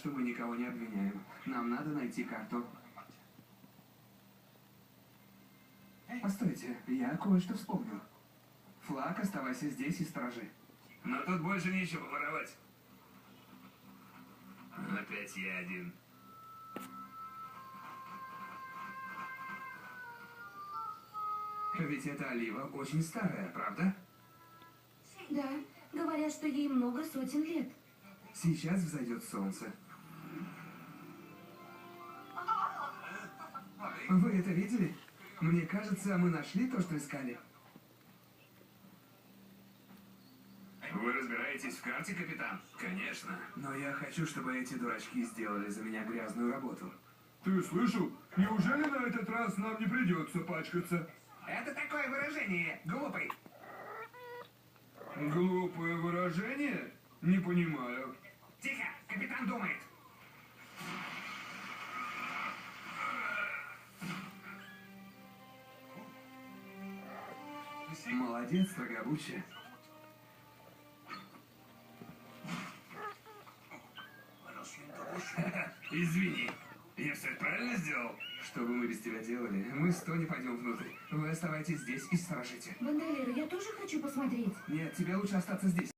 что мы никого не обвиняем. Нам надо найти карту. Постойте, я кое-что вспомнил. Флаг, оставайся здесь и сторожи. Но тут больше нечего воровать. Опять я один. Ведь эта олива очень старая, правда? Да, говорят, что ей много сотен лет. Сейчас взойдет солнце. Вы это видели? Мне кажется, мы нашли то, что искали. Вы разбираетесь в карте, капитан? Конечно. Но я хочу, чтобы эти дурачки сделали за меня грязную работу. Ты слышал? Неужели на этот раз нам не придется пачкаться? Это такое выражение, глупый. Глупое выражение? Не понимаю. Тихо, капитан думает. Молодец, Рогобуча. Извини. Я все правильно сделал? Что бы мы без тебя делали? Мы сто не пойдем внутрь. Вы оставайтесь здесь и сторожите. Бандалера, я тоже хочу посмотреть. Нет, тебе лучше остаться здесь.